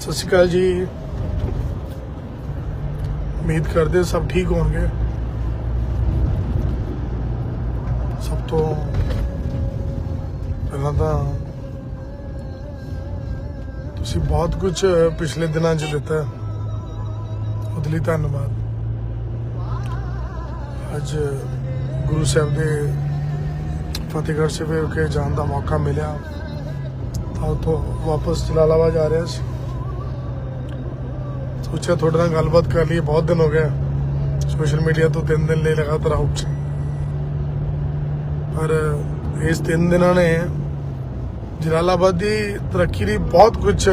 ਸਤਿ ਸ਼੍ਰੀ ਅਕਾਲ ਜੀ। ਉਮੀਦ ਕਰਦੇ ਸਭ ਠੀਕ ਹੋਣਗੇ। ਸਭ ਤੋਂ ਪਹਿਲਾਂ ਤਾਂ ਤੁਸੀਂ ਬਹੁਤ ਕੁਝ ਪਿਛਲੇ ਦਿਨਾਂ 'ਚ ਦਿੱਤਾ। ਉਹਦੇ ਲਈ ਧੰਨਵਾਦ। ਅੱਜ ਗੁਰੂ ਸਾਹਿਬ ਦੇ ਫਤਿਹਗੜ੍ਹ ਸਾਹਿਬ ਕੇ ਜਾਣ ਦਾ ਮੌਕਾ ਮਿਲਿਆ। ਤਾਂ ਉੱਥੋਂ ਵਾਪਸ ਜਲਾਲਾਬਾਦ ਜਾ ਰਿਹਾ ਸੀ। ਸੋਚਿਆ ਤੁਹਾਡੇ ਨਾਲ ਗੱਲਬਾਤ ਕਰ ਲਈਏ, ਬਹੁਤ ਦਿਨ ਹੋ ਗਏ। ਸੋਸ਼ਲ ਮੀਡੀਆ ਤੋਂ ਤਿੰਨ ਦਿਨ ਲਈ ਲਗਾਤਾਰ ਆਊਟ ਸੀ। ਪਰ ਇਸ ਤਿੰਨ ਦਿਨਾਂ ਨੇ ਜਲਾਲਾਬਾਦ ਦੀ ਤਰੱਕੀ ਲਈ ਬਹੁਤ ਕੁਝ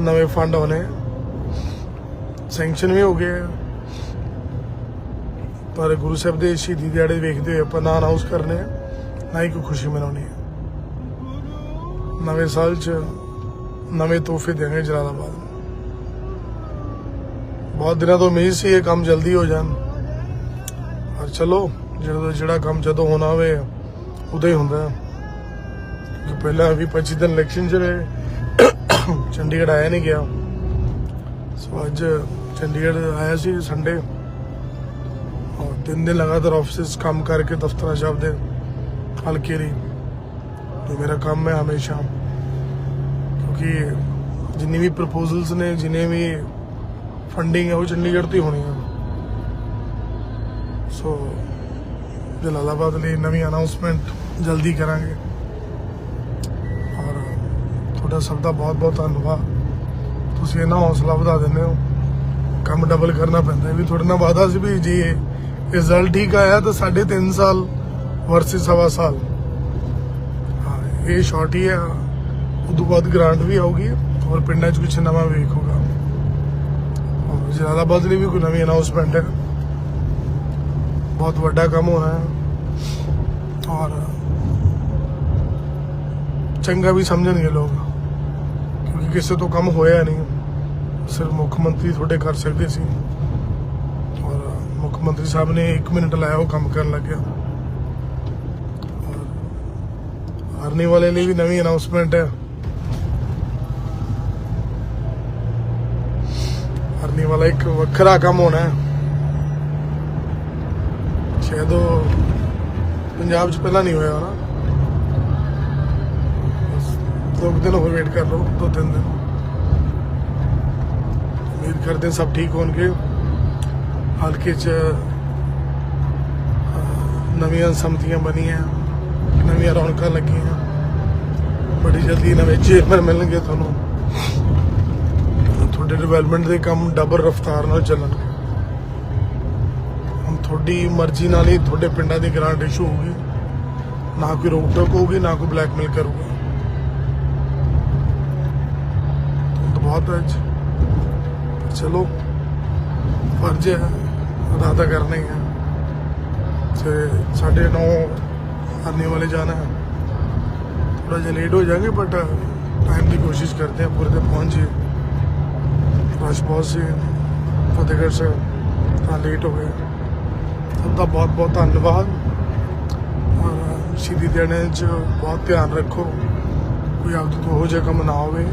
ਨਵੇਂ ਫੰਡ ਹੋਣੇ ਸੈਂਕਸ਼ਨ ਵੀ ਹੋ ਗਏ। ਪਰ ਗੁਰੂ ਸਾਹਿਬ ਦੇ ਸ਼ਹੀਦੀ ਦਿਹਾੜੇ ਵੇਖਦੇ ਹੋਏ ਆਪਾਂ ਨਾ ਅਨਾਉਂਸ ਕਰਨੇ, ਨਾ ਹੀ ਕੋਈ ਖੁਸ਼ੀ ਮਨਾਉਣੀ ਨਵੇਂ ਸਾਲ 'ਚ ਨਵੇਂ ਤੋਹਫੇ ਦੇਣਗੇ ਜਲਾਲਾਬਾਦ ਨੂੰ। ਬਹੁਤ ਦਿਨਾਂ ਤੋਂ ਉਮੀਦ ਸੀ ਇਹ ਕੰਮ ਜਲਦੀ ਹੋ ਜਾਣ। ਪਰ ਚਲੋ, ਜਿਹੜਾ ਜਿਹੜਾ ਕੰਮ ਜਦੋਂ ਹੋਣਾ ਹੋਵੇ ਉਦੋਂ ਹੀ ਹੁੰਦਾ। ਕਿ ਪਹਿਲਾਂ ਵੀ 25 ਦਿਨ ਇਲੈਕਸ਼ਨ ਚ ਰਹੇ। ਚੰਡੀਗੜ੍ਹ ਆਇਆ ਨਹੀਂ ਗਿਆ। ਸੋ ਅੱਜ ਚੰਡੀਗੜ੍ਹ ਆਇਆ ਸੀ ਸੰਡੇ ਔਰ ਤਿੰਨ ਦਿਨ ਲਗਾਤਾਰ ਆਫਿਸ ਕੰਮ ਕਰਕੇ ਦਫ਼ਤਰਾਂ ਸ਼ਾਬ ਦੇ ਹਲਕੇ ਲਈ ਜੋ ਮੇਰਾ ਕੰਮ ਹੈ ਹਮੇਸ਼ਾ। ਕਿਉਂਕਿ ਜਿੰਨੀ ਵੀ ਪ੍ਰਪੋਜ਼ਲਸ ਨੇ, ਜਿੰਨੇ ਵੀ ਫੰਡਿੰਗ ਹੈ ਉਹ ਚੰਡੀਗੜ੍ਹ ਤੋਂ ਹੀ ਹੋਣੀ ਹੈ ਸੋ ਜਲਾਲਾਬਾਦ ਲਈ ਨਵੀਂ ਅਨਾਉਂਸਮੈਂਟ ਜਲਦੀ ਕਰਾਂਗੇ। ਔਰ ਤੁਹਾਡਾ ਸਭ ਦਾ ਬਹੁਤ ਬਹੁਤ ਧੰਨਵਾਦ। ਤੁਸੀਂ ਇਹਨਾਂ ਹੌਸਲਾ ਵਧਾ ਦਿੰਦੇ ਹੋ। ਕੰਮ ਡਬਲ ਕਰਨਾ ਪੈਂਦਾ ਵੀ ਤੁਹਾਡੇ ਨਾਲ ਵਾਦਾ ਸੀ ਵੀ ਜੇ ਰਿਜ਼ਲਟ ਠੀਕ ਆਇਆ ਤਾਂ ਸਾਢੇ ਤਿੰਨ ਸਾਲ ਵਰਸਸ ਸਵਾ ਸਾਲ। ਹਾਂ, ਇਹ ਸ਼ਾਰਟ ਹੀ ਹੈ ਉਦੋਂ ਬਾਅਦ ਗ੍ਰਾਂਟ ਵੀ ਆਊਗੀ। ਔਰ ਪਿੰਡਾਂ 'ਚ ਕੁਝ ਨਵਾਂ ਵੇਖੂਗਾ। ਜਲਾਲਾਬਾਦ ਲਈ ਵੀ ਕੋਈ ਨਵੀਂ ਅਨਾਉਂਸਮੈਂਟ ਹੈ। ਬਹੁਤ ਵੱਡਾ ਕੰਮ ਹੋਣਾ ਹੈ। ਔਰ ਚੰਗਾ ਵੀ ਸਮਝਣਗੇ ਲੋਕ, ਕਿਉਂਕਿ ਕਿਸੇ ਤੋਂ ਕੰਮ ਹੋਇਆ ਨਹੀਂ। ਸਿਰਫ ਮੁੱਖ ਮੰਤਰੀ ਤੁਹਾਡੇ ਕਰ ਸਕਦੇ ਸੀ। ਔਰ ਮੁੱਖ ਮੰਤਰੀ ਸਾਹਿਬ ਨੇ 1 ਮਿੰਟ ਲਾਇਆ, ਉਹ ਕੰਮ ਕਰਨ ਲੱਗਿਆ। ਔਰ ਆਰਨੀ ਵਾਲੇ ਲਈ ਵੀ ਨਵੀਂ ਅਨਾਉਂਸਮੈਂਟ ਹੈ। ਆਰਨੀ ਵਾਲਾ ਇੱਕ ਵੱਖਰਾ ਕੰਮ ਹੋਣਾ ਹੈ। ਸ਼ਾਇਦ ਉਹ ਪੰਜਾਬ 'ਚ ਪਹਿਲਾਂ ਨਹੀਂ ਹੋਇਆ ਨਾ ਦੋ ਕੁ ਦਿਨ ਹੋਰ ਵੇਟ ਕਰ ਲਓ, ਦੋ ਤਿੰਨ ਦਿਨ। ਉਮੀਦ ਕਰਦੇ ਸਭ ਠੀਕ ਹੋਣਗੇ। ਹਲਕੇ 'ਚ ਨਵੀਆਂ ਸਮਤੀਆਂ ਬਣੀਆਂ, ਨਵੀਆਂ ਰੌਣਕਾਂ ਲੱਗੀਆਂ। ਬੜੀ ਜਲਦੀ ਨਵੇਂ ਚੇਅਰਮੈਨ ਮਿਲਣਗੇ ਤੁਹਾਨੂੰ। ਤੁਹਾਡੇ ਡਿਵੈਲਪਮੈਂਟ ਦੇ ਕੰਮ ਡਬਲ ਰਫਤਾਰ ਨਾਲ ਚੱਲਣਗੇ। ਹੁਣ ਤੁਹਾਡੀ ਮਰਜ਼ੀ ਨਾਲ ਹੀ ਤੁਹਾਡੇ ਪਿੰਡਾਂ ਦੀ ਗ੍ਰਾਂਟ ਇਸ਼ੂ ਹੋਊਗੀ। ਨਾ ਕੋਈ ਰੋਕ ਟੋਕ ਹੋਊਗੀ, ਨਾ ਕੋਈ ਬਲੈਕਮੇਲ ਕਰੂਗਾ। ਤਾਂ ਬਹੁਤ ਹੈ ਚਲੋ, ਫਰਜ਼ ਹੈ, ਅਦਾ ਤਾਂ ਕਰਨਾ ਹੀ ਹੈ। ਤੇ ਸਾਡੇ ਨੌ ਆਨੇ ਵਾਲੇ ਜਾਣਾ ਹੈ। ਥੋੜਾ ਜਿਹਾ ਲੇਟ ਹੋ ਜਾਗੇ ਬਟ ਟਾਈਮ ਦੀ ਕੋਸ਼ਿਸ਼ ਕਰਦੇ ਆ ਪੂਰੇ ਤੇ ਪਹੁੰਚ ਜਾਈਏ। ਰਸ਼ ਬਹੁਤ ਸੀ, ਫਤਿਹਗੜ੍ਹ ਸਾਹਿਬ, ਤਾਂ ਲੇਟ ਹੋ ਗਏ। ਸਭ ਦਾ ਬਹੁਤ ਬਹੁਤ ਧੰਨਵਾਦ। ਔਰ ਸ਼ਹੀਦੀ ਦਿਹਾੜੇ 'ਚ ਬਹੁਤ ਧਿਆਨ ਰੱਖੋ। ਕੋਈ ਆਪਦੇ ਤੋਂ ਹੋ ਜਿਹਾ ਕੰਮ ਨਾ ਹੋਵੇ,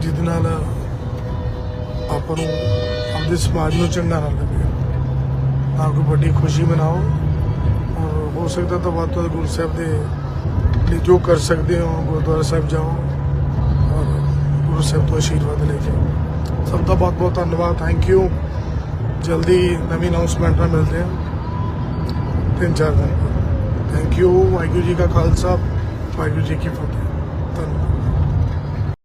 ਜਿਹਦੇ ਨਾਲ ਆਪਾਂ ਨੂੰ ਆਪਦੇ ਸਮਾਜ ਨੂੰ ਚੰਗਾ ਨਾ ਲੱਗੇ। ਨਾ ਕੋਈ ਵੱਡੀ ਖੁਸ਼ੀ ਮਨਾਓ। ਔਰ ਹੋ ਸਕਦਾ ਤਾਂ ਵੱਧ ਤੋਂ ਵੱਧ ਗੁਰੂ ਸਾਹਿਬ ਦੇ ਲਈ ਜੋ ਕਰ ਸਕਦੇ ਹੋ, ਗੁਰਦੁਆਰਾ ਸਾਹਿਬ ਜਾਓ। ਔਰ ਗੁਰੂ ਸਾਹਿਬ ਤੋਂ ਆਸ਼ੀਰਵਾਦ ਲੈ ਕੇ ਸਭ ਦਾ ਬਹੁਤ ਬਹੁਤ ਧੰਨਵਾਦ ਥੈਂਕ ਯੂ ਜਲਦੀ ਨਵੀਂ ਅਨਾਉਂਸਮੈਂਟ ਨਾਲ ਮਿਲਦੇ ਹਾਂ। ਤਿੰਨ ਚਾਰ ਦਿਨ ਥੈਂਕ ਯੂ ਵਾਹਿਗੁਰੂ ਜੀ ਕਾ ਖਾਲਸਾ, ਵਾਹਿਗੁਰੂ ਜੀ ਕੀ ਫਤਿਹ। ਧੰਨਵਾਦ।